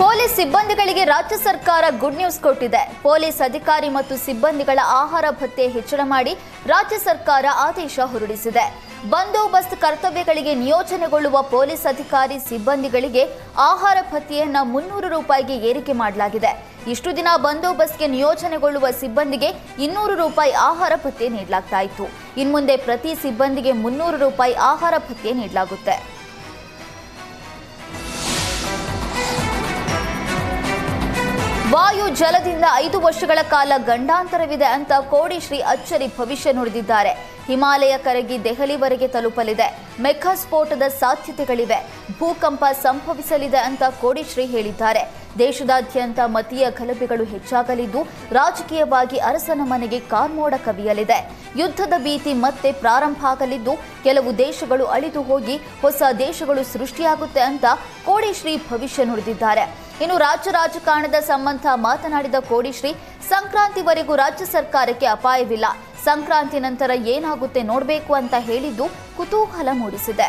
Police ಸಿಬ್ಬಂದಿಗಳಿಗೆ ರಾಜ್ಯ ಸರ್ಕಾರ good news ಕೊಟ್ಟಿದೆ. ಪೊಲೀಸ್ ಅಧಿಕಾರಿ ಮತ್ತು ಸಿಬ್ಬಂದಿಗಳ ಆಹಾರ ಭತ್ಯೆ ಹೆಚ್ಚಳ ಮಾಡಿ ರಾಜ್ಯ ಸರ್ಕಾರ ಆದೇಶ ಹೊರಡಿಸಿದೆ. ಬಂದೋಬಸ್ತ್ ಕರ್ತವ್ಯಗಳಿಗೆ ನಿಯೋಜನೆಗೊಳ್ಳುವ ಪೊಲೀಸ್ ಅಧಿಕಾರಿ ಸಿಬ್ಬಂದಿಗಳಿಗೆ ಆಹಾರ ಭತ್ತೆಯನ್ನ ಮುನ್ನೂರು ರೂಪಾಯಿಗೆ ಏರಿಕೆ ಮಾಡಲಾಗಿದೆ. ಇಷ್ಟು ದಿನ ಬಂದೋಬಸ್ತ್ಗೆ ನಿಯೋಜನೆಗೊಳ್ಳುವ ಸಿಬ್ಬಂದಿಗೆ ಇನ್ನೂರು ರೂಪಾಯಿ ಆಹಾರ ಭತ್ತೆ ನೀಡಲಾಗ್ತಾ ಇತ್ತು. ಇನ್ಮುಂದೆ ಪ್ರತಿ ಸಿಬ್ಬಂದಿಗೆ ಮುನ್ನೂರು ರೂಪಾಯಿ ಆಹಾರ ಭತ್ತೆ ನೀಡಲಾಗುತ್ತೆ. ವಾಯು ಜಲದಿಂದ ಐದು ವರ್ಷಗಳ ಕಾಲ ಗಂಡಾಂತರವಿದೆ ಅಂತ ಕೋಡಿ ಶ್ರೀ ಅಚ್ಚರಿ ಭವಿಷ್ಯ ನುಡಿದಿದ್ದಾರೆ. ಹಿಮಾಲಯ ಕರಗಿ ದೆಹಲಿವರೆಗೆ ತಲುಪಲಿದೆ. ಮೆಘಸ್ಫೋಟದ ಸ್ಫೋಟದ ಸಾಧ್ಯತೆಗಳಿವೆ. ಭೂಕಂಪ ಸಂಭವಿಸಲಿದೆ ಅಂತ ಕೋಡಿಶ್ರೀ ಹೇಳಿದ್ದಾರೆ. ದೇಶದಾದ್ಯಂತ ಮತೀಯ ಗಲಭೆಗಳು ಹೆಚ್ಚಾಗಲಿದ್ದು ರಾಜಕೀಯವಾಗಿ ಅರಸನ ಮನೆಗೆ ಕಾರ್ಮೋಡ ಕವಿಯಲಿದೆ. ಯುದ್ಧದ ಭೀತಿ ಮತ್ತೆ ಪ್ರಾರಂಭ ಆಗಲಿದ್ದು ಕೆಲವು ದೇಶಗಳು ಅಳಿದು ಹೋಗಿ ಹೊಸ ದೇಶಗಳು ಸೃಷ್ಟಿಯಾಗುತ್ತೆ ಅಂತ ಕೋಡಿಶ್ರೀ ಭವಿಷ್ಯ ನುಡಿದಿದ್ದಾರೆ. ಇನ್ನು ರಾಜ್ಯ ರಾಜಕಾರಣದ ಸಂಬಂಧ ಮಾತನಾಡಿದ ಕೋಡಿಶ್ರೀ, ಸಂಕ್ರಾಂತಿವರೆಗೂ ರಾಜ್ಯ ಸರ್ಕಾರಕ್ಕೆ ಅಪಾಯವಿಲ್ಲ. ಸಂಕ್ರಾಂತಿ ನಂತರ ಏನಾಗುತ್ತೆ ನೋಡಬೇಕು ಅಂತ ಹೇಳಿದ್ದು ಕುತೂಹಲ ಮೂಡಿಸಿದೆ.